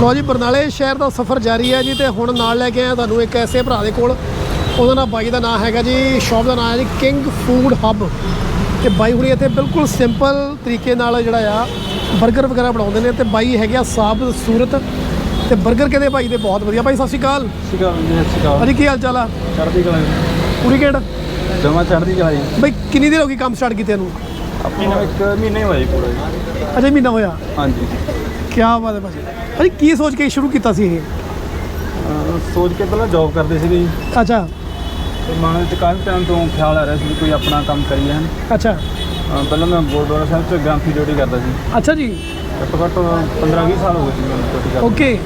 ਲੋ ਜੀ ਬਰਨਾਲੇ ਸ਼ਹਿਰ ਦਾ ਸਫ਼ਰ ਜਾਰੀ ਹੈ ਜੀ ਤੇ ਹੁਣ ਨਾਲ ਲੈ ਕੇ ਆਇਆ ਤੁਹਾਨੂੰ ਇੱਕ ਐਸੇ ਭਰਾ ਦੇ ਕੋਲ। ਉਹਦਾ ਨਾਮ ਬਾਈ ਦਾ ਨਾਮ ਹੈਗਾ ਜੀ ਸ਼ਾਪ ਦਾ ਨਾਮ ਹੈ ਜੀ ਕਿੰਗ ਫੂਡ ਹੱਬ ਤੇ ਬਾਈ ਹੁਣੀ ਇੱਥੇ ਬਿਲਕੁਲ ਸਿੰਪਲ ਤਰੀਕੇ ਨਾਲ ਜਿਹੜਾ ਆ 버ਗਰ ਵਗੈਰਾ ਬਣਾਉਂਦੇ ਨੇ ਤੇ ਬਾਈ ਹੈਗੇ ਆ ਸਾਬ ਸੂਰਤ। ਤੇ 버ਗਰ ਕਹਿੰਦੇ ਭਾਈ ਦੇ ਬਹੁਤ ਵਧੀਆ। ਭਾਈ ਸਤਿ ਸ਼੍ਰੀ ਅਕਾਲ। ਸਿਕਾ ਜੀ ਸਿਕਾ ਭਾਜੀ ਕੀ ਹਾਲ ਚਾਲ ਆ? ਚੜ੍ਹਦੀ ਕਲਾ ਪੂਰੀ ਗੇੜ ਜਮਾ ਚੜ੍ਹਦੀ ਕਲਾ ਜੀ। ਬਾਈ ਕਿੰਨੀ ਦੇਰ ਹੋ ਗਈ ਕੰਮ ਸਟਾਰਟ ਕੀਤੇ ਨੂੰ? ਆਪਾਂ ਇੱਕ ਮਹੀਨੇ ਹੋਇਆ ਜੀ ਪੂਰਾ ਜੀ। ਅਜੇ ਮਹੀਨਾ ਹੋਇਆ? ਹਾਂਜੀ। ਕੀ ਬਾਤ ਹੈ ਭਾਜੀ। ਭਾਜੀ ਕੀ ਸੋਚ ਕੇ ਸ਼ੁਰੂ ਕੀਤਾ ਸੀ ਇਹ? ਅਹ ਸੋਚ ਕੇ ਪਹਿਲਾਂ ਜੌਬ ਕਰਦੇ ਸੀਗੇ ਜੀ। ਅੱਛਾ। ਤੇ ਮਨ ਵਿੱਚ ਕਾਫੀ ਟਾਈਮ ਤੋਂ ਖਿਆਲ ਆ ਰਿਹਾ ਸੀ ਵੀ ਕੋਈ ਆਪਣਾ ਕੰਮ ਕਰੀਏ ਹਨ। ਅੱਛਾ। ਪਹਿਲਾਂ ਮੈਂ ਗੁਰਦੁਆਰਾ ਸਾਹਿਬ 'ਚ ਗ੍ਰਾਂਥੀ ਡਿਊਟੀ ਕਰਦਾ ਸੀ। ਅੱਛਾ ਜੀ। ਘੱਟੋ ਘੱਟ 15-20 ਸਾਲ ਹੋ ਗਏ ਸੀ ਮੈਨੂੰ ਡਿਊਟੀ ਕਰਦੇ ਓਕੇ।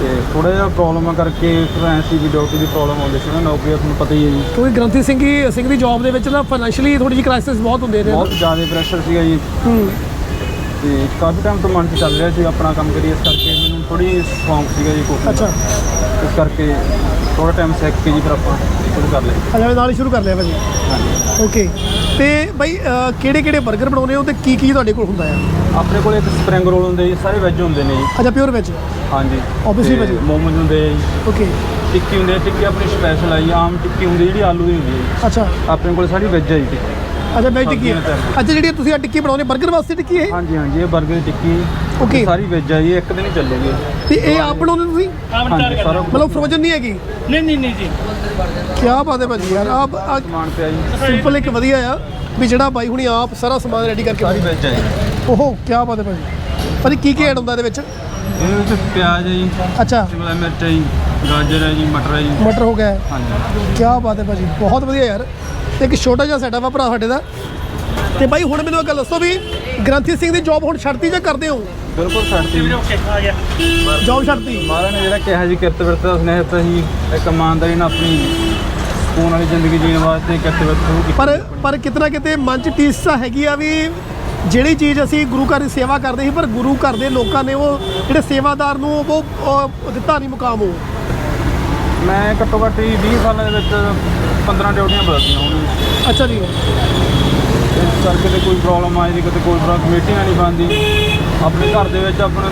ਤੇ ਥੋੜਾ ਜਿਹਾ ਪ੍ਰੋਬਲਮਾਂ ਕਰਕੇ ਫਿਰ ਐਂ ਸੀ ਵੀ ਡਿਊਟੀ ਦੀ ਪ੍ਰੋਬਲਮ ਆਉਂਦੀ ਸੀ ਨਾ ਨੌਕਰੀ ਤੁਹਾਨੂੰ ਪਤਾ ਹੀ ਹੈ ਜੀ। ਕਿਉਂਕਿ ਗ੍ਰੰਥੀ ਸਿੰਘ ਦੀ ਸਿੰਘ ਦੀ ਜੌਬ ਦੇ ਵਿੱਚ ਨਾ ਫਾਈਨੈਂਸ਼ੀਅਲੀ ਥੋੜੀ ਜਿਹੀ ਕ੍ਰਾਈਸਿਸ ਬਹੁਤ ਹੁੰਦੇ ਨੇ। ਬਹੁਤ ਜ਼ਿਆਦਾ ਪ੍ਰੈਸ਼ਰ ਸੀਗਾ ਜੀ। ਹੂੰ। ਤੇ ਕਾਫੀ ਟਾਈਮ ਤੋਂ ਮਨ 'ਚ ਚੱਲ ਰਿਹਾ ਸੀ ਆਪਣਾ ਕੰਮ ਕਰੀਏ ਇਸ ਕਰਕੇ ਮੈਨੂੰ ਥੋੜੀ ਸ਼ੌਂਕ ਸੀਗਾ ਜੀ ਕੁਕਿੰਗ ਅੱਛਾ। ਇਸ ਕਰਕੇ ਥੋੜਾ ਟਾਈਮ ਸਿੱਖ ਕੇ ਜੀ ਫਿਰ ਆਪਾਂ ਸ਼ੁਰੂ ਕਰ ਲਿਆ ਅੱਛਾ ਨਾਲ ਹੀ ਸ਼ੁਰੂ ਕਰ ਲਿਆ ਭਾਜੀ। ਹਾਂਜੀ। ਓਕੇ ਤੇ ਬਾਈ ਕਿਹੜੇ ਕਿਹੜੇ 버ਗਰ ਬਣਾਉਨੇ ਹੋ ਤੇ ਕੀ ਕੀ ਤੁਹਾਡੇ ਕੋਲ ਹੁੰਦਾ ਆ? ਆਪਣੇ ਕੋਲ ਇੱਕ ਸਪਰਿੰਗ ਰੋਲ ਹੁੰਦੇ ਜੀ ਸਾਰੇ ਵੈਜ ਹੁੰਦੇ ਨੇ ਜੀ। ਅੱਛਾ ਪਿਓਰ ਵਿੱਚ ਹਾਂਜੀ। ਤੇ ਭਾਜੀ। ਮੋਮੋਜ਼ ਹੁੰਦੇ ਆ ਜੀ। ਓਕੇ ਟਿੱਕੀ ਹੁੰਦੀ ਹੈ ਟਿੱਕੀ ਆਪਣੀ ਸਪੈਸ਼ਲ ਹੈ ਜੀ ਆਮ ਟਿੱਕੀ ਹੁੰਦੀ ਜਿਹੜੀ ਆਲੂ ਦੀ ਹੁੰਦੀ ਹੈ ਅੱਛਾ। ਆਪਣੇ ਕੋਲ ਸਾਰੀ ਵੈਜ ਹੈ ਜੀ। ਅੱਛਾ ਵੈਜ ਟਿੱਕੀ ਹੈ। ਸਬਜ਼ੀਆਂ ਤਾਂ- ਅੱਛਾ ਜਿਹੜੀ ਤੁਸੀਂ ਆ ਟਿੱਕੀ ਬਣਾਉਨੇ 버ਗਰ ਵਾਸਤੇ ਟਿੱਕੀ ਇਹ? ਹਾਂਜੀ ਹਾਂਜੀ ਇਹ 버ਗਰ ਦੀ ਟਿੱਕੀ Okay. ਸਾਰੀ ਵੈਜ ਹੈ ਜੀ ਇੱਕ ਦਿਨ ਹੀ ਚੱਲੂਗੀ। ਤੇ ਇਹ ਆਪ ਬਣਾਉਨੇ ਤੁਸੀਂ? ਹਾਂਜੀ ਸਾਰਾ ਕੁਛ। ਮਤਲਬ ਫਰੋਜ਼ਨ ਨਹੀਂ ਹੈਗੀ? ਨਹੀਂ ਨਹੀਂ ਨਹੀਂ ਜੀ। ਕੀ ਬਾਤ ਹੈ ਭਾਜੀ ਯਾਰ ਆਪ ਸਮਾਨ ਪਿਆ ਜੀ। ਸਿੰਪਲ ਇੱਕ ਵਧੀਆ ਆ ਵੀ ਜਿਹੜਾ ਬਾਈ ਹੁਣੀ ਆਪ ਸਾਰਾ ਸਮਾਨ ਰੈਡੀ ਕਰਕੇ ਸਾਰੀ ਵੈਜ ਹੈ ਜੀ। ਓਹੋ ਕੀ ਬਾਤ ਹੈ ਭਾਜੀ। ਭਾਜੀ ਕੀ ਕੀ ਐਡ ਹੁੰਦਾ ਇਹਦੇ ਵਿੱਚ? ਇਹਦੇ ਵਿੱਚ ਪਿਆਜ਼ ਹੈ ਜੀ ਅੱਛਾ। ਸ਼ਿਮਲਾ ਮਿਰਚ ਹੈ ਜੀ ਗਾਜਰ ਹੈ ਜੀ ਮਟਰ ਹੈ ਜੀ। ਮਟਰ ਹੋ ਗਿਆ। ਹਾਂਜੀ। ਕੀ ਬਾਤ ਹੈ ਭਾਜੀ ਬਹੁਤ ਵਧੀਆ ਯਾਰ। ਤੇ ਇੱਕ ਛੋਟਾ ਜਿਹਾ ਸੈਟਅਪ ਆ ਭਰਾ ਸਾਡੇ ਦਾ। ਤੇ ਬਾਈ ਹੁਣ ਮੈਨੂੰ ਗੱਲ ਦੱਸੋ ਵੀ ਗ੍ਰੰਥੀ ਸਿੰਘ ਦੀ ਜੌਬ ਹੁਣ ਛੱਡਤੀ ਜਾਂ ਕਰਦੇ ਹੋ? ਬਿਲਕੁਲ ਗਿਆ ਜੌਬ ਛੱਡਤੀ? ਮਹਾਰਾਜ ਨੇ ਜਿਹੜਾ ਕਿਹਾ ਜੀ ਕਿਰਤ ਵਿਰਤ ਦਾ ਸਨੇਹ ਤਾਂ ਹੀ ਇੱਕ ਇਮਾਨਦਾਰੀ ਨਾਲ ਆਪਣੀ ਸਕੂਨ ਵਾਲੀ ਜ਼ਿੰਦਗੀ ਜੀਣ ਵਾਸਤੇ ਕਿਰਤ ਵਿਰਤ ਸ਼ੁਰੂ ਕੀਤੀ। ਪਰ ਪਰ ਕਿਤਨਾ ਕਿਤੇ ਮਨ ਚ ਟੀਸਾ ਹੈਗੀ ਆ ਵੀ ਜਿਹੜੀ ਚੀਜ਼ ਅਸੀਂ ਗੁਰੂ ਘਰ ਦੀ ਸੇਵਾ ਕਰਦੇ ਸੀ ਪਰ ਗੁਰੂ ਘਰ ਦੇ ਲੋਕਾਂ ਨੇ ਉਹ ਜਿਹੜੇ ਸੇਵਾਦਾਰ ਨੂੰ ਉਹ ਉਹ ਦਿੱਤਾ ਨਹੀਂ ਮੁਕਾਮ ਉਹ। ਮੈਂ ਘੱਟੋ ਘੱਟ ਹੀ 20 ਸਾਲਾਂ ਦੇ ਵਿੱਚ 15 ਡਿਊਟੀਆਂ ਬਦਲਦੀਆਂ ਹੁਣ ਅੱਛਾ ਜੀ ਇਸ ਕਰਕੇ ਤੇ ਕੋਈ ਪ੍ਰੋਬਲਮ ਆਈ ਦੀ ਕਿਤੇ ਕੋਈ ਪ੍ਰੋਬਲਮ ਕਮੇਟੀ ਨਾਲ ਨਹੀਂ ਬਣਦੀ ਆਪਣੇ ਘਰ ਦੇ ਵਿੱਚ ਆਪਣਾ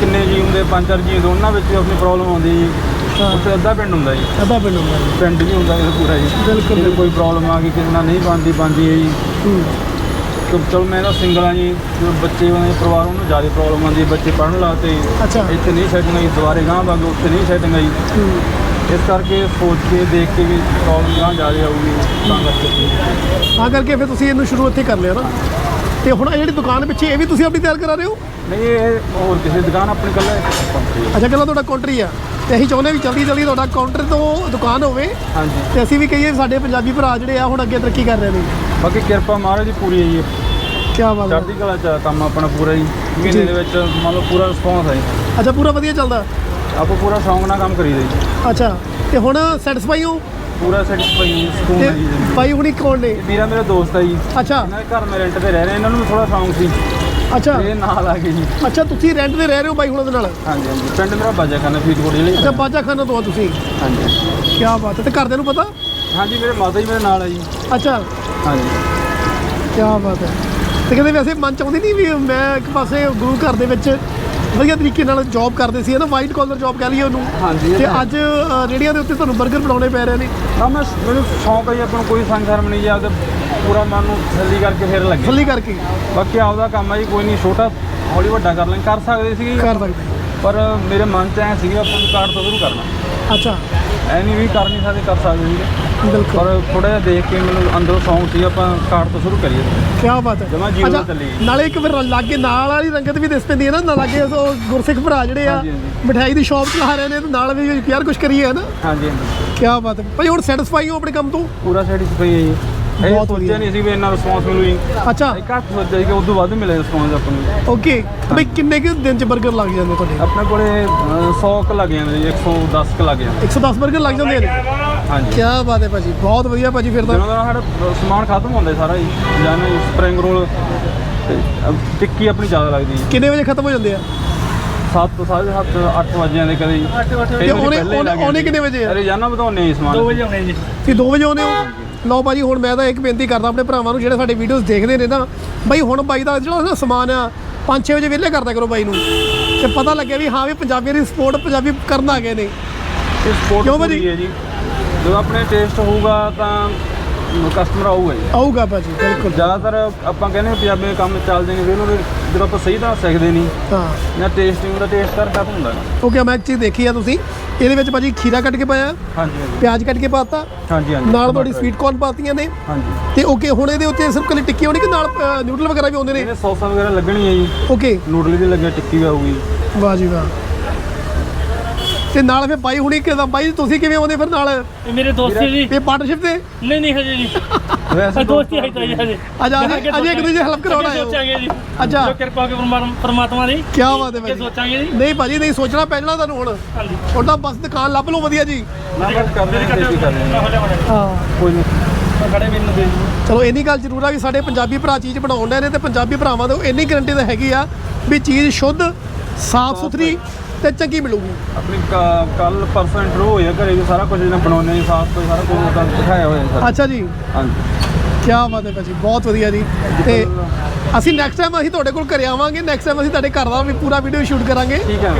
ਕਿੰਨੇ ਜੀ ਹੁੰਦੇ ਪੰਜ ਚਾਰ ਜੀ ਹੁੰਦੇ ਉਹਨਾਂ ਵਿੱਚ ਵੀ ਆਪਣੀ ਪ੍ਰੋਬਲਮ ਆਉਂਦੀ ਜੀ ਹਾਂ। ਉੱਥੇ ਅੱਧਾ ਪਿੰਡ ਹੁੰਦਾ ਜੀ ਅੱਧਾ ਪਿੰਡ ਹੁੰਦਾ ਜੀ। ਪਿੰਡ ਵੀ ਹੁੰਦਾ ਇਹ ਪੂਰਾ ਜੀ ਬਿਲਕੁਲ। ਜੇ ਕੋਈ ਪ੍ਰੋਬਲਮ ਆ ਗਈ ਕਿਸੇ ਨਾਲ ਨਹੀਂ ਬਣਦੀ ਬਣਦੀ ਹੈ ਜੀ ਹੂੰ। ਤੇ ਚਲੋ ਮੈਂ ਤਾਂ ਸਿੰਗਲ ਆ ਜੀ ਜੋ ਬੱਚੇ ਉਹਨਾਂ ਦੇ ਪਰਿਵਾਰ ਉਹਨੂੰ ਜ਼ਿਆਦਾ ਪ੍ਰੋਬਲਮ ਆਉਂਦੀ ਹੈ ਬੱਚੇ ਪੜ੍ਹਨ ਲਾਤੇ ਅੱਛਾ। ਇੱਥੇ ਨਹੀਂ ਸੈਟਿੰਗ ਆਈ ਦੁਬਾਰੇ ਗਾਂ ਵਾਂਗੇ ਉੱਥੇ ਨਹੀਂ ਸੈਟਿੰਗ ਆਈ ਹੂੰ। ਇਸ ਕਰਕੇ ਸੋਚ ਕੇ ਦੇਖ ਕੇ ਵੀ ਪ੍ਰੋਬਲਮ ਗਾਂ ਜ਼ਿਆਦਾ ਆਊਗੀ ਤਾਂ ਕਰਕੇ। ਤਾਂ ਕਰਕੇ ਫਿਰ ਤੁਸੀਂ ਇਹਨੂੰ ਸ਼ੁਰੂ ਇੱਥੇ ਕਰ ਲਿਆ ਨਾ। ਤੇ ਹੁਣ ਇਹ ਜਿਹੜੀ ਦੁਕਾਨ ਪਿੱਛੇ ਇਹ ਵੀ ਤੁਸੀਂ ਆਪਣੀ ਤਿਆਰ ਕਰਾ ਰਹੇ ਹੋ? ਨਹੀਂ ਇਹ ਹੋਰ ਕਿਸੇ ਦੁਕਾਨ ਆਪਣੀ ਕੱਲਾ ਕੰਪਨੀ ਅੱਛਾ ਗੱਲਾਂ ਤੁਹਾਡਾ ਕਾਊਂਟਰ ਹੀ ਆ। ਤੇ ਅਸੀਂ ਚਾਹੁੰਦੇ ਵੀ ਜਲਦੀ ਜਲਦੀ ਤੁਹਾਡਾ ਕਾਊਂਟਰ ਤੋਂ ਦੁਕਾਨ ਹੋਵੇ। ਹਾਂਜੀ। ਤੇ ਅਸੀਂ ਵੀ ਕਹੀਏ ਸਾਡੇ ਪੰਜਾਬੀ ਭਰਾ ਜਿਹੜੇ ਆ ਹੁਣ ਅੱਗੇ ਤਰੱਕੀ ਕਰ ਰਹੇ ਨੇ। ਬਾਕੀ ਕਿਰਪਾ ਮਹਾਰਾਜ ਦੀ ਪੂਰੀ ਹੈ ਜੀ। ਕੀ ਬਾਤ ਹੈ। ਚੜ੍ਹਦੀ ਕਲਾ ਚ ਕੰਮ ਆਪਣਾ ਪੂਰਾ ਜੀ ਮਹੀਨੇ ਜੀ। ਦੇ ਵਿੱਚ ਮੰਨ ਲਓ ਪੂਰਾ ਰਿਸਪੌਂਸ ਹੈ ਜੀ। ਅੱਛਾ ਪੂਰਾ ਵਧੀਆ ਚੱਲਦਾ। ਆਪਾਂ ਪੂਰਾ ਸ਼ੌਂਕ ਨਾਲ ਕੰਮ ਕਰੀਦਾ ਜੀ। ਅੱਛਾ ਤੇ ਹੁਣ ਸੈਟੀਸਫਾਈ ਹੋ? ਪੂਰਾ ਸੈਟੀਸਫਾਈ ਸਕੂਨ ਤੇ ਹੈ ਜੀ ਜ਼ਿੰਦਗੀ। ਬਾਈ ਹੁਣੀ ਕੌਣ ਨੇ। ਵੀਰਾ ਮੇਰਾ ਦੋਸਤ ਹੈ ਜੀ। ਅੱਛਾ। ਇਹਨਾਂ ਦੇ ਘਰ ਮੈਂ ਰੈਂਟ ਤੇ ਰਹਿ ਰਿਹਾ ਇਹਨਾਂ ਨੂੰ ਥੋੜਾ ਸ਼ੌਂਕ ਸੀ। ਅੱਛਾ। ਇਹ ਨਾਲ ਆ ਗਏ ਜੀ। ਅੱਛਾ ਤੁਸੀਂ ਰੈਂਟ ਤੇ ਰਹਿ ਰਹੇ ਹੋ ਬਾਈ ਹੁਣਾਂ ਦੇ ਨਾਲ? ਹਾਂਜੀ ਹਾਂਜੀ। ਪਿੰਡ ਮੇਰਾ ਬਾਜਾ ਖਾਨਾ ਫਰੀਦਕੋਟ ਜ਼ਿਲ੍ਹੇ 'ਚ ਅੱਛਾ ਬਾਜਾ ਖਾਨਾ ਤੋਂ ਆ ਤੁਸੀਂ? ਹਾਂਜੀ। ਕੀ ਬਾਤ ਹੈ ਤੇ ਘਰਦਿਆਂ ਨੂੰ ਪਤਾ? ਹਾਂਜੀ ਮੇਰੇ ਮਾਤਾ ਜੀ ਮੇਰੇ ਨਾਲ ਆ ਜੀ। ਅੱਛਾ। ਹਾਂਜੀ। ਕੀ ਬਾਤ ਹੈ। ਤੇ ਕਹਿੰਦੇ ਵੈਸੇ ਮਨ ਚ ਆਉਂਦੀ ਨਹੀਂ ਵੀ ਮੈਂ ਇੱਕ ਪਾਸੇ ਗੁਰੂ ਘਰ ਦੇ ਵਿੱਚ ਵਧੀਆ ਤਰੀਕੇ ਨਾਲ ਜੌਬ ਕਰਦੇ ਸੀ ਹੈ ਨਾ ਵਾਈਟ ਕਾਲਰ ਜੌਬ ਕਹਿ ਲਈਏ ਉਹਨੂੰ। ਹਾਂਜੀ ਇਹ ਤੇ ਤਾਂ- ਅੱਜ ਅ, ਰੇਹੜੀਆਂ ਦੇ ਉੱਤੇ ਤੁਹਾਨੂੰ 버ਗਰ ਬਣਾਉਣੇ ਪੈ ਰਹੇ ਨੇ। ਨਾ ਮੈਂ ਮੈਨੂੰ ਸ਼ੌਂਕ ਹੈ ਜੀ ਆਪਾਂ ਨੂੰ ਕੋਈ ਸੰਗ ਸ਼ਰਮ ਨਹੀਂ ਜੀ ਆਪਦੇ ਪੂਰਾ ਮਨ ਨੂੰ ਤਸੱਲੀ ਕਰਕੇ ਫਿਰ ਲੱਗੇ। ਥੱਲੀ ਕਰਕੇ। ਬਾਕੀ ਆਪਦਾ ਕੰਮ ਹੈ ਜੀ ਕੋਈ ਨਹੀਂ ਛੋਟਾ ਹੌਲੀ ਵੱਡਾ ਕਰ ਲੈਂ ਕਰ ਸਕਦੇ ਸੀਗੇ ਕਰ ਸਕਦੇ। ਪਰ ਮੇਰੇ ਮਨ 'ਚ ਐ ਸੀਗਾ ਆਪਾਂ ਨੂੰ ਕਾਰਡ ਤੋਂ ਸ਼ੁਰੂ ਕਰਨਾ। ਅੱਛਾ। ਐ ਨਹੀਂ ਵੀ ਕਰ ਨਹੀਂ ਸਕਦੇ ਕਰ ਸਕਦੇ ਸੀਗੇ। ਬਿਲਕੁਲ। ਪਰ ਥੋੜਾ ਜਿਹਾ ਦੇਖ ਕੇ ਮੈਨੂੰ ਅੰਦਰੋਂ ਸ਼ੌਂਕ ਸੀ ਆਪਾਂ ਕਾਰਡ ਤੋਂ ਸ਼ੁਰੂ ਕਰੀਏ। ਕੀ ਬਾਤ ਹੈ। ਜਮਾਂ ਅੱਛਾ, ਤੋਂ ਚੱਲੀ। ਨਾਲੇ ਇੱਕ ਫਿਰ ਲਾਗੇ ਨਾਲ ਵਾਲੀ ਰੰਗਤ ਵੀ ਦਿਸ ਪੈਂਦੀ ਹੈ ਨਾ ਲਾਗੇ ਉਹ ਗੁਰਸਿੱਖ ਭਰਾ ਜਿਹੜੇ ਆ। ਮਠਿਆਈ ਦੀ ਸ਼ਾਪ ਚਲਾ ਰਹੇ ਨੇ ਤੇ ਨਾਲ ਵੀ ਯਾਰ ਕੁਝ ਕਰੀਏ ਹੈ ਨਾ? ਹਾਂਜੀ ਹਾਂਜੀ। ਕੀ ਬਾਤ ਹੈ। ਭਾਈ ਹੁਣ ਸੈਟੀਸਫਾਈ ਹੋ ਆਪਣੇ ਕੰਮ ਤੋਂ? ਪੂਰਾ ਸੈਟੀਸਫਾਈ ਹੈ ਜੀ। ਬਹੁਤ ਵਧੀਆ। ਸੋਚਿਆ ਨਹੀਂ ਸੀ ਵੀ ਇੰਨਾ ਰਿਸਪੌਂਸ ਮਿਲੂ ਜੀ। ਅੱਛਾ। ਇਹ ਘੱਟ ਸੋਚਿਆ ਸੀ ਕਿ ਉਦੋਂ ਵੱਧ ਮਿਲੇ ਰਿਸਪੌਂਸ ਆਪਾਂ ਨੂੰ। ਓਕੇ ਭਾਈ ਕਿੰਨੇ ਕੁ ਦਿਨ ਚ 버ਗਰ ਲੱਗ ਜਾਂਦੇ ਤੁਹਾਡੇ? ਆਪਣੇ ਕੋਲੇ 100 ਕ ਲੱਗ ਜਾਂਦੇ ਜੀ 110 ਕ ਲੱਗ ਜਾਂਦੇ। 110 버ਗਰ ਲੱਗ ਜਾਂਦੇ ਨੇ? ਹਾਂਜੀ। ਕੀ ਬਾਤ ਹੈ ਭਾਜੀ ਬਹੁਤ ਵਧੀਆ ਭਾਜੀ ਫਿਰ ਤਾਂ। ਜਦੋਂ ਦਾ ਸਾਡਾ ਸਮਾਨ ਖਤਮ ਹੁੰਦਾ ਸਾਰਾ ਜੀ ਜਾਨੇ ਸਪਰਿੰਗ ਰੋਲ ਤੇ ਅਹ ਟਿੱਕੀ ਆਪਣੀ ਜ਼ਿਆਦਾ ਲੱਗਦੀ ਜੀ। ਕਿੰਨੇ ਵਜੇ ਖਤਮ ਹੋ ਜਾਂਦੇ ਆ? 7 ਤੋਂ 7:30 8 ਵਜੇ ਜਾਂਦੇ ਕਦੇ ਜੀ। ਅੱਠ ਵਜੇ ਕਈ ਵਾਰੀ ਉਹਨੇ- ਪਹਿਲਾਂ ਹੀ ਲੱਗ ਉਹਨੇ ਜਾਂਦੇ। ਕਿੰਨੇ ਵਜੇ ਆ? ਰੋਜ਼ਾਨਾ ਵਧਾਉਂਦੇ ਜੀ ਸਮਾਨ। 2 ਵਜੇ ਆਉਣੇ ਜੀ। ਤੁਸੀਂ 2 ਵਜੇ ਆਉਂਦੇ ਹੋ? ਲਓ ਭਾਜੀ ਹੁਣ ਮੈਂ ਤਾਂ ਇੱਕ ਬੇਨਤੀ ਕਰਦਾ ਆਪਣੇ ਭਰਾਵਾਂ ਨੂੰ ਜਿਹੜੇ ਸਾਡੇ ਵੀਡੀਓਜ਼ ਦੇਖਦੇ ਨੇ ਨਾ ਬਾਈ ਹੁਣ ਬਾਈ ਦਾ ਜਿਹੜਾ ਨਾ ਸਮਾਨ ਆ 5-6 ਵਜੇ ਵਿਹਲੇ ਕਰਦਾ ਕਰੋ ਬਾਈ ਨੂੰ। ਤੇ ਪਤਾ ਲੱਗਿਆ ਵੀ ਹਾਂ ਵੀ ਪੰਜਾਬੀਆਂ ਦੀ ਸਪੋਰਟ ਪੰਜਾਬੀ ਕਰਨ ਆ ਗਏ ਨੇ। ਇਹ ਸਪੋਰਟ ਕਿਉਂ ਭਾਜੀ? ਹੈ ਜੀ। ਜਦੋਂ ਆਪਣੇ ਟੇਸਟ ਹੋਊਗਾ ਤਾਂ ਕਸਟਮਰ ਆਊਗਾ ਜੀ। ਆਊਗਾ ਭਾਜੀ ਬਿਲਕੁਲ। ਜ਼ਿਆਦਾਤਰ ਆਪਾਂ ਕਹਿੰਦੇ ਹਾਂ ਪੰਜਾਬੀ ਕੰਮ ਚੱਲਦੇ ਨੇ ਫਿਰ ਉਹਨਾਂ ਦੇ ਜਦੋਂ ਆਪਾਂ ਸਹੀ ਤਰ੍ਹਾਂ ਸਿੱਖਦੇ ਨਹੀਂ ਹਾਂ। ਜਾਂ ਟੇਸਟਿੰਗ ਦਾ ਟੇਸਟ ਕਰ ਖਤਮ ਹੁੰਦਾ ਨਾ ਓਕੇ ਮੈਂ ਇੱਕ ਚੀਜ਼ ਦੇਖੀ ਆ ਤੁਸੀਂ। ਇਹਦੇ ਵਿੱਚ ਭਾਜੀ ਖੀਰਾ ਕੱਟ ਕੇ ਪਾਇਆ ਹਾਂਜੀ ਹਾਂਜੀ। ਪਿਆਜ਼ ਕੱਟ ਕੇ ਪਾਤਾ ਹਾਂਜੀ ਹਾਂਜੀ। ਨਾਲ ਤੁਹਾਡੀ ਸਵੀਟ ਕੌਰਨ ਪਾਤੀਆਂ ਨੇ। ਹਾਂਜੀ। ਤੇ ਓਕੇ ਹੁਣ ਇਹਦੇ ਉੱਤੇ ਸਿਰਫ ਕੱਲੀ ਟਿੱਕੀ ਹੋਣੀ ਕਿ ਨਾਲ ਨਿਊਡਲ ਵਗੈਰਾ ਵੀ ਆਉਂਦੇ ਨੇ? ਇਹਨੇ ਸੌਸਾਂ ਵਗੈਰਾ ਲੱਗਣੀ ਹੈ ਜੀ। ਓਕੇ। ਨੂਡਲ ਦੀ ਲੱਗੇ ਟਿੱਕੀ ਵੀ ਆਊਗੀ। ਵਾਹ ਜੀ ਵਾਹ। ਤੇ ਨਾਲ ਫਿਰ ਬਾਈ ਹੁਣੀ ਕਿਦਾਂ ਬਾਈ ਤੁਸੀਂ ਕਿਵੇਂ ਆਉਂਦੇ ਫਿਰ ਨਾਲ? ਇਹ ਮੇਰੇ ਦੋਸਤ ਜੀ। ਇਹ ਪਾਰਟਨਰਸ਼ਿਪ ਤੇ ਨਹੀਂ ਨਹੀਂ ਹਜੇ ਜੀ ਵੈਸੇ ਦੋਸਤੀ ਹੈ ਤਾਂ ਜੀ ਹਜੇ। ਅੱਜ ਅਜੇ ਅਜੇ ਇੱਕ ਦੂਜੇ ਹੈਲਪ ਕਰਾਉਣਾ ਹੈ। ਸੋਚਾਂਗੇ ਜੀ। ਅੱਛਾ। ਜੋ ਕਿਰਪਾ ਕੇ ਪਰਮਾਤਮਾ ਦੀ। ਕੀ ਬਾਤ ਹੈ ਭਾਜੀ ਸੋਚਾਂਗੇ ਜੀ। ਨਹੀਂ ਭਾਜੀ ਨਹੀਂ ਸੋਚਣਾ ਪੈਣਾ ਤੁਹਾਨੂੰ ਹੁਣ। ਹਾਂਜੀ। ਹੁਣ ਤਾਂ ਬਸ ਦੁਕਾਨ ਲੱਭ ਲਓ ਵਧੀਆ ਜੀ। ਹਾਂ ਕੋਈ ਨਹੀਂ। ਖੜੇ ਮੈਨੂੰ ਦੇ ਚਲੋ ਇੰਨੀ ਗੱਲ ਜ਼ਰੂਰ ਆ ਵੀ ਸਾਡੇ ਪੰਜਾਬੀ ਭਰਾ ਚੀਜ਼ ਬਣਾਉਣ ਡਏ ਨੇ ਤੇ ਪੰਜਾਬੀ ਭਰਾਵਾਂ ਤੋਂ ਇੰਨੀ ਗਰੰਟੀ ਤਾਂ ਹੈਗੀ ਆ ਵੀ ਚੀਜ਼ ਸ਼ੁੱਧ ਸਾਫ਼ ਸੁਥਰੀ ਤੇ ਚੰਗੀ ਮਿਲੂਗੀ। ਆਪਣੀ ਕੱਲ ਪਰਸੋਂ ਇੰਟਰਵਿਊ ਹੋਇਆ ਘਰੇ ਵੀ ਸਾਰਾ ਕੁਝ ਇਹਨਾਂ ਬਣਾਉਣੇ ਜੀ ਸਾਫ਼ ਤੋਂ ਸਾਰਾ ਕੁਝ ਦਿਖਾਇਆ ਹੋਇਆ ਸਰ ਅੱਛਾ ਜੀ। ਹਾਂਜੀ। ਕੀ ਬਾਤ ਹੈ ਭਾਜੀ ਬਹੁਤ ਵਧੀਆ ਜੀ। ਤੇ ਅਸੀਂ ਨੈਕਸਟ ਟਾਈਮ ਅਸੀਂ ਤੁਹਾਡੇ ਕੋਲ ਘਰੇ ਆਵਾਂਗੇ ਨੈਕਸਟ ਟਾਈਮ ਅਸੀਂ ਤੁਹਾਡੇ ਘਰ ਦਾ ਵੀ ਪੂਰਾ ਵੀਡੀਓ ਸ਼ੂਟ ਕਰਾਂਗੇ। ਠੀਕ ਹੈ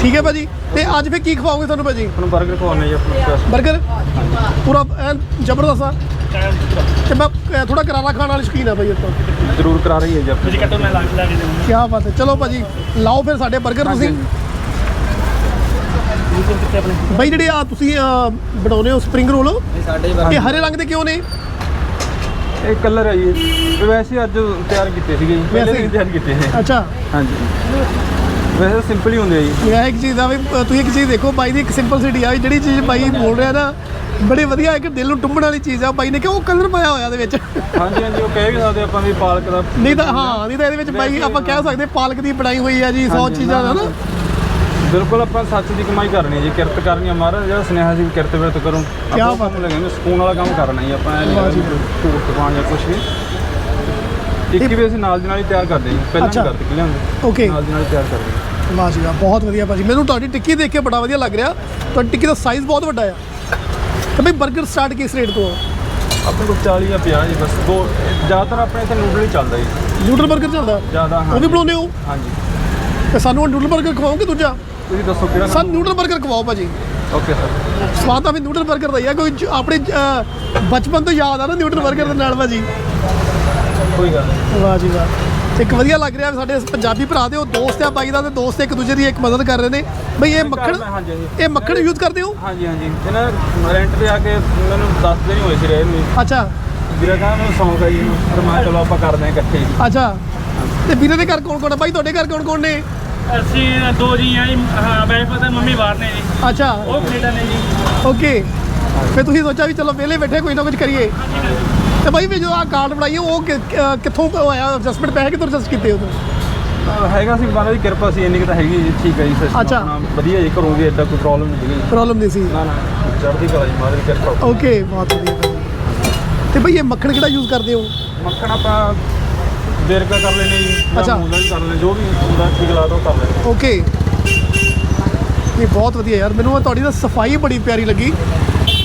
ਠੀਕ ਹੈ ਭਾਜੀ? ਤੇ ਅੱਜ ਫੇ ਕੀ ਖਵਾਓਗੇ ਤੁਹਾਨੂੰ ਭਾਜੀ? ਤੁਹਾਨੂੰ 버ਗਰ ਖਵਾਉਣੇ ਜੀ ਆਪਣੀ। Special। 버ਗਰ ਪੂਰਾ ਜ਼ਬਰਦਸਤ ਆ। ਤੇ ਮੈਂ ਥੋੜਾ ਕਰਾਰਾ ਖਾਣ ਵਾਲੀ ਸ਼ੌਕੀਨ ਆ ਭਾਈ ਇਸ ਜ਼ਰੂਰ ਕਰਾ ਰਹੀ ਹੈ ਜੀ ਤੁਸੀਂ ਕੱਟੋ ਮੈਂ ਲਾ ਕੇ ਦੇਵਾਂਗਾ। ਕੀ ਬਾਤ ਹੈ ਚਲੋ ਭਾਜੀ ਲਾਓ ਫਿਰ ਸਾਡੇ 버ਗਰ ਤੁਸੀਂ ਕਿੱਥੇ ਆਪਣੇ? ਭਾਈ ਜਿਹੜੇ ਆ ਤੁਸੀਂ ਅਹ, ਬਣਾਉਂਦੇ ਹੋ ਸਪਰਿੰਗ ਰੋਲ ਸਾਡੇ ਇਹ ਹਰੇ ਰੰਗ ਦੇ ਕਿਉਂ ਨੇ? ਇਹ ਕਲਰ ਹੈ ਜੀ। ਇਹ ਵੈਸੇ ਅੱਜ ਤਿਆਰ ਕੀਤੇ ਸੀਗੇ ਜੀ। ਪਹਿਲੇ ਵੈਸੇ? ਹੀ? ਦਿਨ ਤਿਆਰ ਕੀਤੇ ਨੇ। ਅੱਛਾ। ਹਾਂਜੀ। ਵੈਸੇ ਸਿੰਪਲ ਹੀ ਹੁੰਦੇ ਆ ਜੀ। ਮੈਂ ਇੱਕ ਚੀਜ਼ ਦਾ ਵੀ ਤੁਸੀਂ ਇੱਕ ਚੀਜ਼ ਦੇਖੋ ਬਾਈ ਦੀ ਇੱਕ ਸਿੰਪਲ ਸਿਟੀ ਆ ਵੀ ਜਿਹੜੀ ਚੀਜ਼ ਬਾਈ ਬੋਲ ਰਿਹਾ ਨਾ ਬੜੀ ਵਧੀਆ ਇੱਕ ਦਿਲ ਨੂੰ ਟੁੰਬਣ ਵਾਲੀ ਚੀਜ਼ ਆ ਬਾਈ ਨੇ ਕਿ ਉਹ ਕਲਰ ਪਾਇਆ ਹੋਇਆ ਉਹਦੇ ਵਿੱਚ? ਹਾਂਜੀ ਹਾਂਜੀ ਉਹ ਕਹਿ ਵੀ ਸਕਦੇ ਆਪਾਂ ਵੀ ਪਾਲਕ ਦਾ ਨਹੀਂ ਤਾਂ ਹਾਂ ਨਹੀਂ ਤਾਂ ਇਹਦੇ ਵਿੱਚ ਬਾਈ ਆਪਾਂ ਕਹਿ ਸਕਦੇ ਪਾਲਕ ਦੀ ਬਣਾਈ ਹੋਈ ਆ ਜੀ 100 ਹਾਂਜੀ, ਚੀਜ਼ਾਂ ਦਾ ਨਾ। ਬਿਲਕੁਲ ਆਪਾਂ ਸੱਚ ਦੀ ਕਮਾਈ ਕਰਨੀ ਹੈ ਜੀ ਕਿਰਤ ਕਰਨੀ ਹੈ ਮਹਾਰਾਜ ਜਿਹੜਾ ਸੁਨੇਹਾ ਸੀ ਵੀ ਕਿਰਤ ਵਿਰਤ ਕਰੋ ਕਿਆ ਆਪਾਂ ਕੰਮ ਲਗਾਂਗੇ ਸਕੂਨ ਵਾਲਾ ਕੰਮ ਕਰਨਾ ਜੀ ਆਪਾਂ ਇਹ ਵਾਹ ਜੀ। ਨਹੀਂ ਫੂਡ ਦੁਕਾਨ ਜਾਂ ਕੁਝ ਵੀ। ਟਿੱਕੀ ਵੀ ਅਸੀਂ ਨਾਲ ਦੀ ਨਾਲ ਹੀ ਤਿਆਰ ਕਰਦੇ ਜੀ ਪਹਿਲਾਂ ਅੱਛਾ। ਨਹੀਂ ਕਰਦੇ ਲਿਆਉਂਦੇ ਓਕੇ। ਨਾਲ ਦੀ ਨਾਲ ਹੀ ਤਿਆਰ ਕਰਦੇ ਵਾਹ ਜੀ ਵਾਹ ਬਹੁਤ ਵਧੀਆ ਭਾਜੀ। ਮੈਨੂੰ ਤੁਹਾਡੀ ਟਿੱਕੀ ਦੇਖ ਕੇ ਬੜਾ ਵਧੀਆ ਲੱਗ ਰਿਹਾ। ਤੁਹਾਡੀ ਟਿੱਕੀ ਦਾ ਸਾਈਜ਼ ਬਹੁਤ ਵੱਡਾ ਆ। ਤੇ ਬਈ 버ਗਰ ਸਟਾਰਟ ਕਿਸ ਰੇਟ ਤੋਂ ਆ? ਆਪਣੇ ਕੋਲ 40 ਜਾਂ 50 ਜੀ ਬਸ ਦੋ ਜ਼ਿਆਦਾਤਰ ਆਪਣੇ ਇੱਥੇ ਨੂਡਲ ਹੀ ਚੱਲਦਾ ਜੀ। ਨਿਊਡਲ 버ਗਰ ਚੱਲਦਾ? ਜ਼ਿਆਦਾ ਉਹ ਵੀ ਬਣਾਉਂਦੇ ਹੋ? ਹਾਂਜੀ। ਤੇ ਸਾਨੂੰ ਨੂਡਲ 버ਗਰ ਖਵਾਓਗੇ ਦੂਜਾ? ਤੁਸੀਂ ਦੱਸੋ ਕਿਹੜਾ ਸਾਨੂੰ ਨੂਡਲ 버ਗਰ ਖਵਾਓ ਭਾਜੀ। ਓਕੇ ਸਰ ਸਵਾਦ ਤਾਂ ਵੀ ਨੂਡਲ 버ਗਰ ਦਾ ਹੀ ਆ ਕੋਈ ਜ- ਆਪਣੇ ਅਹ, ਬਚਪਨ ਤੋਂ ਯਾਦ ਆ ਨਾ ਨੂਡਲ 버ਗਰ ਦੇ ਨਾਲ ਭਾਜੀ। ਕੋਈ ਗੱਲ ਨਹੀਂ। ਵਾਹ ਜੀ ਵਾਹ। ਇੱਕ ਵਧੀਆ ਲੱਗ ਰਿਹਾ ਵੀ ਸਾਡੇ ਪੰਜਾਬੀ ਭਰਾ ਦੇ ਉਹ ਦੋਸਤ ਆ ਬਾਈ ਦਾ ਤੇ ਦੋਸਤ ਇੱਕ ਦੂਜੇ ਦੀ ਇੱਕ ਮਦਦ ਕਰ ਰਹੇ ਨੇ। ਬਈ ਇਹ ਮੱਖਣ ਮੈਂ- ਹਾਂਜੀ, ਹਾਂਜੀ। ਇਹ ਮੱਖਣ ਯੂਜ਼ ਕਰਦੇ ਹੋ? ਹਾਂਜੀ ਹਾਂਜੀ। ਇਹਨਾਂ ਰੈਂਟ ਤੇ ਆ ਕੇ ਮੈਨੂੰ ਦੱਸ ਦਿਨ ਹੀ ਹੋਏ ਸੀ ਰਹੇ ਨੂੰ ਅੱਛਾ। ਵੀਰਾ ਕਹਿੰਦਾ ਮੈਨੂੰ ਸ਼ੌਂਕ ਹੈ। ਜੀ ਪਰ ਮੈਂ ਕਿਹਾ ਚਲੋ ਆਪਾਂ ਕਰਦੇ ਹਾਂ ਇਕੱਠੇ ਹੀ। ਅੱਛਾ। ਤੇ ਵੀਰੇ ਦੇ ਘਰ ਕੌਣ ਕੌਣ ਆ? ਬਾਈ ਤੁਹਾਡੇ ਘਰ ਕੌਣ ਕੌਣ ਨੇ? ਅਸੀਂ ਦੋ ਜੀ ਆ ਜੀ ਹਾਂ ਵਾਈਫ ਤੇ ਮੰਮੀ ਬਾਹਰ ਨੇ ਜੀ। ਅੱਛਾ। ਉਹ ਕੈਨੇਡਾ ਨੇ ਜੀ। ਓਕੇ। ਫਿਰ ਤੁਸੀਂ ਸੋਚਿਆ ਵੀ ਚਲੋ ਵਿਹਲੇ ਬੈਠੇ ਕੋਈ ਨਾ ਕੁਝ ਕਰੀਏ। ਤੇ ਬਾਈ ਵੀ ਜੋ ਆ ਕਾਰਡ ਬਣਾਈ ਉਹ ਕਿ- ਕਿੱਥੋਂ ਆਇਆ? ਐਡਜਸਟਮੈਂਟ ਪੈਸੇ ਕਿੱਥੋਂ ਐਡਜਸਟ ਕੀਤੇ ਉਹ ਅਹ ਹੈਗਾ ਸੀ ਮਹਾਰਾਜ ਦੀ ਕਿਰਪਾ ਸੀ ਇੰਨੀ ਕੁ ਤਾਂ ਹੈਗੀ ਜੀ ਠੀਕ ਹੈ ਜੀ ਸਿਸਟਮ ਅੱਛਾ। ਆਪਣਾ ਵਧੀਆ ਜੀ ਘਰੋਂ ਵੀ ਐਡਾ ਕੋਈ ਪ੍ਰੋਬਲਮ ਨਹੀਂ ਹੈਗੀ। ਪ੍ਰੋਬਲਮ ਨਹੀਂ ਸੀ। ਨਾ ਨਾ ਚੜ੍ਹਦੀ ਕਲਾ ਜੀ ਮਹਾਰਾਜ ਦੀ ਕਿਰਪਾ। ਓਕੇ ਬਹੁਤ ਵਧੀਆ। ਤੇ ਬਈ ਇਹ ਮੱਖਣ ਕਿਹੜਾ ਯੂਜ਼ ਕਰਦੇ ਹੋ? ਮੱਖਣ ਆਪਾਂ ਦੇਰਕਾ ਕਰ ਲੈਨੇ ਜੀ? ਅੱਛਾ। ਮੂੰਗਲ ਵੀ ਕਰ ਲੈਨੇ ਜੋ ਵੀ ਹੁੰਦਾ ਠੀਕ ਲੱਗਦਾ ਉਹ ਕਰ ਲੈਨੇ ਓਕੇ। ਇਹ ਬਹੁਤ ਵਧੀਆ ਯਾਰ ਮੈਨੂੰ ਤੁਹਾਡੀ ਤਾਂ ਸਫ਼ਾਈ ਬੜੀ ਪਿਆਰੀ ਲੱਗੀ।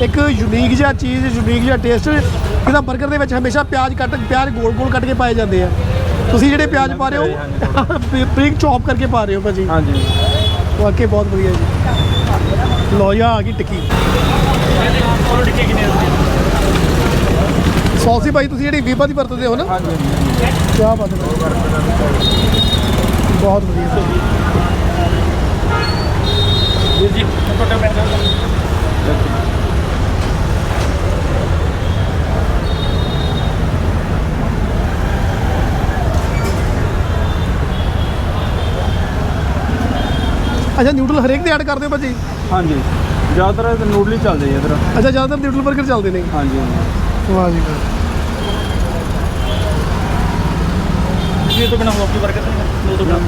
ਇੱਕ ਯੂਨੀਕ ਜਿਹਾ ਚੀਜ਼ ਯੂਨੀਕ ਜਿਹਾ ਟੇਸਟ ਇਹਦਾ 버ਗਰ ਦੇ ਵਿੱਚ ਹਮੇਸ਼ਾ ਪਿਆਜ਼ ਕੱਟ ਪਿਆਜ਼ ਗੋਲ ਗੋਲ ਕੱਟ ਕੇ ਪਾਏ ਜਾਂਦੇ ਆ। ਤੁਸੀਂ ਜਿਹੜੇ ਪਿਆਜ਼ ਪਾ ਰਹੇ ਹੋ ਬਰੀਕ ਚੌਪ ਕਰਕੇ ਪਾ ਰਹੇ ਹੋ ਭਾਜੀ। ਹਾਂਜੀ। ਵਾਕਈ ਬਹੁਤ ਵਧੀਆ ਜੀ। ਲੋ ਜਾ ਆ ਗਈ ਟਿੱਕੀ। ਉਹ ਟਿੱਕੇ ਕਿੰਨੇ ਹੁੰਦੇ ਸੌਸੀ ਭਾਈ ਤੁਸੀਂ ਜਿਹੜੀ ਵੀਬਾ ਦੀ ਵਰਤਦੇ ਹੋ ਨਾ? ਹਾਂਜੀ ਕੀ ਬਾਤ ਹੈ ਬਹੁਤ ਵਧੀਆ ਵੀਰ ਜੀ ਅੱਛਾ ਨਿਊਡਲ ਹਰੇਕ ਦੇ ਐਡ ਕਰਦੇ ਹੋ ਭਾਜੀ? ਹਾਂਜੀ। ਜ਼ਿਆਦਾਤਰ ਨੂਡਲ ਹੀ ਚੱਲਦੇ ਜੀ ਇਧਰ। ਅੱਛਾ ਜ਼ਿਆਦਾਤਰ ਨਿਊਡਲ 버ਗਰ ਚੱਲਦੇ ਨੇ। ਹਾਂਜੀ ਹਾਂਜੀ। ਵਾਹ ਜੀ ਵਾਹ ये तो बिना हॉकी वर्क दो दो ग्राम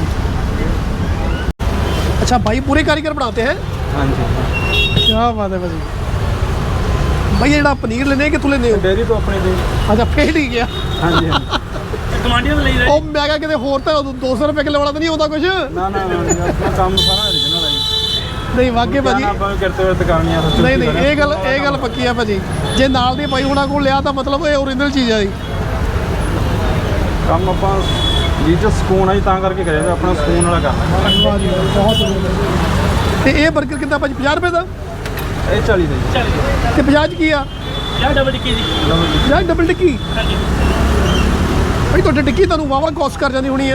अच्छा भाई पूरे कारीगर बनाते हैं ਹਾਂਜੀ क्या बात है भाजी भाई ये ਜਿਹੜਾ ਪਨੀਰ ਲੈਨੇ ਕਿੱਥੋਂ ਲੈਨੇ ਹੋ ਡੇਰੀ ਤੋਂ ਆਪਣੇ ਦੇ ਅੱਛਾ ਫੇਰ ਠੀਕ ਆ ਹਾਂਜੀ ਹਾਂਜੀ कमांडिया में ले रहे ਉਹ ਮੈਂ ਕਿਹਾ ਕਿਤੇ ਹੋਰ ਤਾਂ 200 ਰੁਪਏ ਕਿਲੋ ਵਾਲਾ ਤਾਂ ਨਹੀਂ ਆਉਂਦਾ ਕੁਝ ਨਾ ਨਾ ਨਾ ਜੀ, ਆਪਣਾ ਕੰਮ ਸਾਰਾ original ਹੈ ਜੀ ਨਹੀਂ ਵਾਕੇ ਭਾਜੀ। ਆਪਾਂ ਨੂੰ ਕਿਰਤੇ ਵਰਤ ਕਰਨੀ ਆ ਨਹੀਂ ਨਹੀਂ। ਇਹ ਗੱਲ ਇਹ ਗੱਲ ਪੱਕੀ ਆ ਭਾਜੀ। ਜੇ ਨਾਲ ਦੀ ਭਾਈ ਹੁਣਾਂ ਕੋਲ ਲਿਆ ਤਾਂ ਮਤਲਬ ਇਹ ਓਰੀਜਨਲ ਚੀਜ਼ ਆ ਜੀ। ਕੰਮ ਆਪਾਂ ਜੀ ਚ ਸਕੂਨ ਆ ਜੀ ਤਾਂ ਕਰਕੇ ਕਰਿਆ ਆਪਣਾ ਸਕੂਨ ਵਾਲਾ ਵਾਹ, ਬਹੁਤ ਤੇ ਇਹ 버ਗਰ ਕਿੰਨਾ ਭਾਜੀ 50 ਰੁਪਏ ਦਾ? ਇਹ 40 ਦਾ ਜੀ। ਚੱਲ ਤੇ 50 ਚ ਕੀ ਆ? ਯਾ ਡਬਲ ਟਿੱਕੀ ਜੀ। 50 ਡਬਲ ਟਿੱਕੀ ਹਾਂਜੀ। ਭਾਈ ਤੁਹਾਡੀ ਟਿੱਕੀ ਤੁਹਾਨੂੰ ਵਾਵਾ ਕਾਸਟ ਕਰ ਜਾਂਦੀ ਹੋਣੀ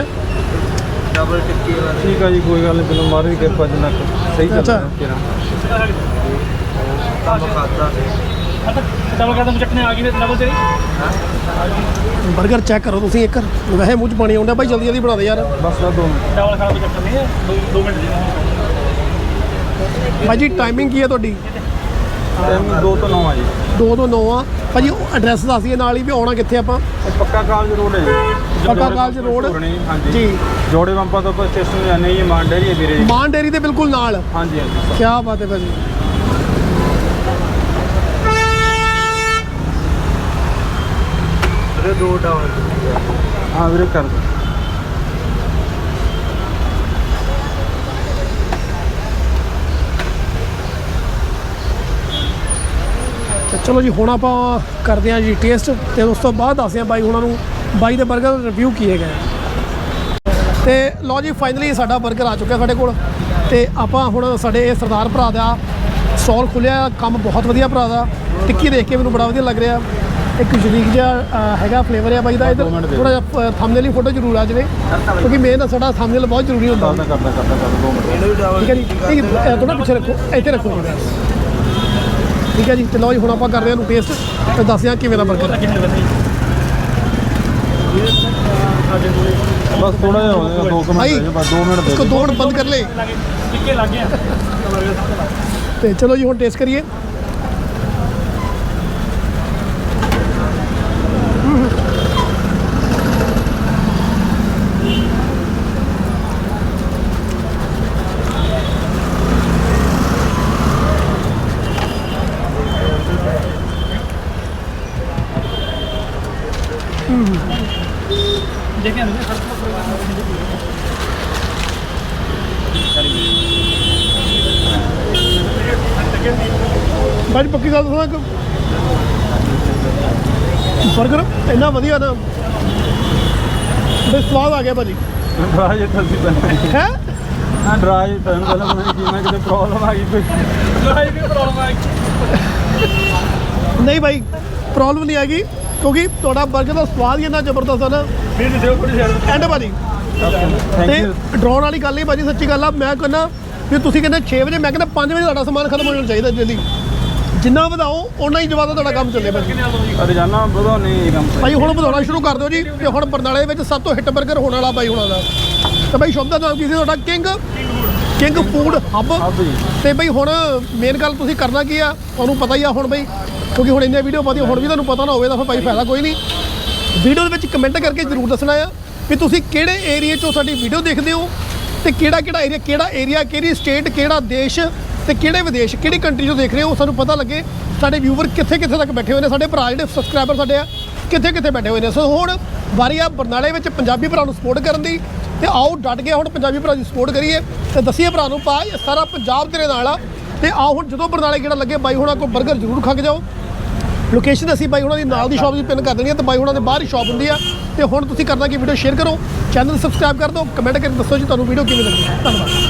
ਹੈ ਠੀਕ ਆ ਜੀ ਕੋਈ ਗੱਲ ਨਹੀਂ ਚਲੋ ਮਾਰੀ ਕਿਰਪਾ ਜਿੰਨਾ ਕੁ ਸਹੀ ਚੱਲ ਅੱਛਾ। ਰਿਹਾ। ਤੇਰਾ। ਡਬਲ ਕਦਮ ਚੱਕਣੇ ਆ ਗਈ ਫਿਰ ਡਬਲ ਤੇਰੀ। 버ਗਰ ਚੈੱਕ ਕਰੋ ਤੁਸੀਂ ਇੱਕ। ਵੈਸੇ ਮੂੰਹ ਚ ਪਾਣੀ ਆਉਂਦਾ ਭਾਈ ਜਲਦੀ ਜਲਦੀ ਬਣਾ ਦੇ ਯਾਰ। ਬਸ ਦਾ ਦੋ ਮਿੰਟ। ਡਬਲ ਖਾਣਾ ਵੀ ਚੱਕਣੇ ਆ 2 ਮਿੰਟ ਜੀ ਟਾਈਮਿੰਗ ਕੀ ਹੈ ਤੁਹਾਡੀ? ਟਾਈਮ 2 ਤੋਂ 9 ਆ ਜੀ। 2 ਤੋਂ 9 ਆ। ਭਾਜੀ ਐਡਰੈਸ ਦੱਸ ਦਈਏ ਨਾਲ ਹੀ ਵੀ ਆਉਣਾ ਕਿੱਥੇ ਆਪਾਂ? ਪੱਕਾ ਕਾਲਜ ਰੋਡ ਹੈ ਜੀ। ਜੋੜੇ ਕਾਲਜ ਰੋਡ। ਹਾਂਜੀ। ਜੀ। ਜੋੜੇ ਪੰਪਾਂ ਤੋਂ ਆਪਾਂ ਸਟੇਸ਼ਨ ਜਾਂਦੇ ਜੀ ਮਾਨ ਡੇਰੀ ਹੈ ਵੀਰੇ ਜੀ। ਮਾਨ ਡੇਰੀ ਦੇ ਬਿਲਕੁਲ ਨਾਲ। ਹਾਂਜੀ ਹਾਂਜੀ ਕੀ ਬਾਤ ਹੈ ਭਾਜੀ। ਹਾਂ। ਵੀਰੇ ਕਰ ਦਿਓ ਤੇ ਚਲੋ ਜੀ ਹੁਣ ਆਪਾਂ ਕਰਦੇ ਹਾਂ ਜੀ ਟੇਸਟ। ਤੇ ਉਸ ਤੋਂ ਬਾਅਦ ਦੱਸਦੇ ਹਾਂ ਬਾਈ ਉਹਨਾਂ ਨੂੰ ਬਾਈ ਦੇ ਬਰਗਰ ਰਿਵਿਊ ਕੀਏ ਗਏ ਤੇ ਲੋ ਜੀ ਫਾਈਨਲੀ ਸਾਡਾ ਬਰਗਰ ਆ ਚੁੱਕਿਆ ਸਾਡੇ ਕੋਲ। ਤੇ ਆਪਾਂ ਹੁਣ ਸਾਡੇ ਸਰਦਾਰ ਭਰਾ ਦਾ ਸਟਾਲ ਖੁੱਲਿਆ ਕੰਮ ਬਹੁਤ ਵਧੀਆ ਭਰਾ ਦਾ। ਟਿੱਕੀ ਦੇਖ ਕੇ ਮੈਨੂੰ ਬੜਾ ਵਧੀਆ ਲੱਗ ਰਿਹਾ। ਇੱਕ ਯੂਨੀਕ ਜਿਹਾ ਹੈਗਾ ਫਲੇਵਰ ਆ ਬਾਈ ਦਾ ਇਧਰ। ਥੋੜਾ ਜਿਹਾ ਥੰਬਨੇਲ ਦੀ ਫੋਟੋ ਜ਼ਰੂਰ ਆ ਜਵੇ। ਕਿਉਂਕਿ ਮੇਨ ਸਾਡਾ ਥੰਬਨੇਲ ਬਹੁਤ ਜ਼ਰੂਰੀ ਹੁੰਦਾ। ਕਰਦਾ ਕਰਦਾ ਕਰਦਾ ਠੀਕ ਹੈ ਜੀ। ਥੋੜਾ ਪਿੱਛੇ ਰੱਖੋ। ਇੱਥੇ ਰੱਖੋ ਠੀਕ ਹੈ ਜੀ। ਤੇ ਲਓ ਜੀ ਹੁਣ ਆਪਾਂ ਕਰਦੇ ਹਾਂ ਨੂੰ ਟੇਸਟ ਤੇ ਦੱਸਿਆ ਕਿਵੇਂ ਦਾ ਬਰਗਰ ਹੈ ਬਸ ਥੋੜਾ ਜਿਹਾ ਹੋ ਜਾਏਗਾ 2 ਮਿੰਟ ਭਾਈ, ਮਿੰਟ ਦੇ ਦਿਓ। ਇੱਕ ਦੋ ਮਿੰਟ ਬੰਦ ਕਰ ਲੈ। ਟਿੱਕੇ ਲੱਗ ਗਿਆ ਤੇ ਚਲੋ ਜੀ ਹੁਣ ਟੇਸਟ ਕਰੀਏ। ਬਾਜੀ ਪੱਕੀ ਗੱਲ ਦੱਸਾਂ ਕਿ 버ਗਰ ਇੰਨਾ ਵਧੀਆ ਨਾ ਬਸ ਸਵਾਦ ਆ ਗਿਆ ਭਾਜੀ। ਡਰਾਜ ਤੁਸੀਂ ਪਹਿਲਾਂ ਹੈ? ਹਾਂ ਡਰਾਜ ਤੁਹਾਨੂੰ ਪਹਿਲਾਂ ਨਹੀਂ ਕੀ ਮੈਂ ਕਿਤੇ ਪ੍ਰੋਬਲਮ ਆ ਗਈ ਕੋਈ। ਲੜਾਈ ਵੀ ਪ੍ਰੋਬਲਮ ਆ ਗਈ। ਨਹੀਂ ਭਾਈ ਪ੍ਰੋਬਲਮ ਨਹੀਂ ਆਗੀ ਕਿਉਂਕਿ ਤੁਹਾਡਾ 버ਗਰ ਦਾ ਸਵਾਦ ਹੀ ਇੰਨਾ ਜ਼ਬਰਦਸਤ ਹੈ ਨਾ। ਵੀਰ ਦਿਓ ਥੋੜੀ ਸਾਈਡ ਐਂਡ ਭਾਜੀ। ਥੈਂਕ ਤੇ ਡਰਾਉਣ ਵਾਲੀ ਗੱਲ ਨਹੀਂ ਭਾਜੀ ਸੱਚੀ ਗੱਲ ਆ ਮੈਂ ਕਹਿੰਦਾ ਵੀ ਤੁਸੀਂ ਕਹਿੰਦੇ 6 ਵਜੇ ਮੈਂ ਕਹਿੰਦਾ 5 ਵਜੇ ਤੁਹਾਡਾ ਸਮਾਨ ਖਤਮ ਹੋ ਜਾਣਾ ਚਾਹੀਦਾ ਜਲਦੀ। ਜਿੰਨਾ ਵਧਾਓ ਓਨਾ ਹੀ ਜ਼ਿਆਦਾ ਤੁਹਾਡਾ ਕੰਮ ਚੱਲੇ ਭਾਜੀ। ਰੋਜ਼ਾਨਾ ਵਧੋ ਨਹੀਂ ਇਹ ਕੰਮ ਭਾਈ ਹੁਣ ਵਧਾਉਣਾ ਸ਼ੁਰੂ ਕਰ ਦਿਓ ਜੀ ਤੇ ਹੁਣ ਬਰਨਾਲੇ ਵਿੱਚ ਸਭ ਤੋਂ ਹਿੱਟ 버ਗਰ ਹੋਣ ਵਾਲਾ ਬਾਈ ਹੁਣਾਂ ਦਾ। ਤੇ ਬਾਈ ਸ਼ੁਭ ਦਾ ਨਾਮ ਕੀ ਸੀ ਤੁਹਾਡਾ? ਕਿੰਗ? King food hub. ਜੀ। ਤੇ ਬਈ ਹੁਣ ਮੇਨ ਗੱਲ ਤੁਸੀਂ ਕਰਨਾ ਕੀ ਆ? ਤੁਹਾਨੂੰ ਪਤਾ ਹੀ ਆ ਹੁਣ ਬਈ ਕਿਉਂਕਿ ਹੁਣ ਇੰਨੀਆਂ ਵੀਡੀਓ ਪਾਉਂਦੀ ਹੁਣ ਵੀ ਤੁਹਾਨੂੰ ਪਤਾ ਨਾ ਹੋਵੇ ਤਾਂ ਫਿਰ ਭਾਈ ਫਾਇਦਾ ਕੋਈ ਨਹੀਂ। ਵੀਡੀਓ ਦੇ ਵਿੱਚ ਕਮੈਂਟ ਕਰਕੇ ਜ਼ਰੂਰ ਦੱਸਣਾ ਆ ਵੀ ਤੁਸੀਂ ਕਿਹੜੇ ਏਰੀਆ 'ਚੋਂ ਸਾਡੀ ਵੀਡੀਓ ਦੇਖਦੇ ਹੋ ਤੇ ਕਿਹੜਾ ਕਿਹੜਾ ਏਰੀਆ ਕਿਹੜਾ ਏਰੀਆ ਕਿਹੜੀ ਸਟੇਟ ਕਿਹੜਾ ਦੇਸ਼ ਤੇ ਕਿਹੜੇ ਵਿਦੇਸ਼, ਕਿਹੜੀ ਕੰਟਰੀ 'ਚੋਂ ਦੇਖ ਰਹੇ ਹੋ, ਸਾਨੂੰ ਪਤਾ ਲੱਗੇ। ਸਾਡੇ ਵਿਊਵਰ ਕਿੱਥੇ ਕਿੱਥੇ ਤੱਕ ਬੈਠੇ ਹੋਏ ਨੇ, ਸਾਡੇ ਭਰਾ ਜਿਹੜੇ ਸਬਸਕ੍ਰਾਈਬਰ ਸਾਡੇ ਆ, ਕਿੱਥੇ ਕਿੱਥੇ ਬੈਠੇ ਹੋਏ ਨੇ। ਸੋ ਹੁਣ ਵਾਰੀ ਆ ਬਰਨਾਲੇ ਵਿੱਚ ਪੰਜਾਬੀ ਭਰਾ ਨੂੰ ਸਪੋਰਟ ਕਰਨ ਦੀ ਤੇ ਆਓ ਡਟ ਕੇ ਹੁਣ ਪੰਜਾਬੀ ਭਰਾ ਦੀ ਸਪੋਰਟ ਕਰੀਏ ਤੇ ਦੱਸੀਏ ਭਰਾ ਨੂੰ ਪਾ ਇਹ ਸਾਰਾ ਪੰਜਾਬ ਤੇਰੇ ਨਾਲ ਆ ਤੇ ਆਓ ਹੁਣ ਜਦੋਂ ਬਰਨਾਲੇ ਕਿਹੜਾ ਲੱਗੇ, ਬਾਈ ਹੁਣਾਂ ਕੋਲ 버ਗਰ ਜ਼ਰੂਰ ਖਾ ਕੇ ਜਾਓ। ਲੋਕੇਸ਼ਨ ਅਸੀਂ ਬਾਈ ਉਹਨਾਂ ਦੀ ਨਾਲ ਦੀ ਸ਼ਾਪ ਦੀ ਪਿੰਨ ਕਰ ਦੇਣੀ ਹੈ ਤੇ ਬਾਈ ਉਹਨਾਂ ਦੇ ਬਾਹਰ ਹੀ ਸ਼ਾਪ ਹੁੰਦੀ ਆ। ਤੇ ਹੁਣ ਤੁਸੀਂ ਕਰਨਾ ਕੀ ਵੀਡੀਓ ਸ਼ੇਅਰ ਕਰੋ ਚੈਨਲ ਸਬਸਕ੍ਰਾਈਬ ਕਰ ਦਿਓ ਕਮੈਂਟ ਕਰਕੇ ਦੱਸੋ ਜੀ ਤੁਹਾਨੂੰ ਵੀਡੀਓ ਕਿਵੇਂ ਲੱਗੀ। ਧੰਨਵਾਦ।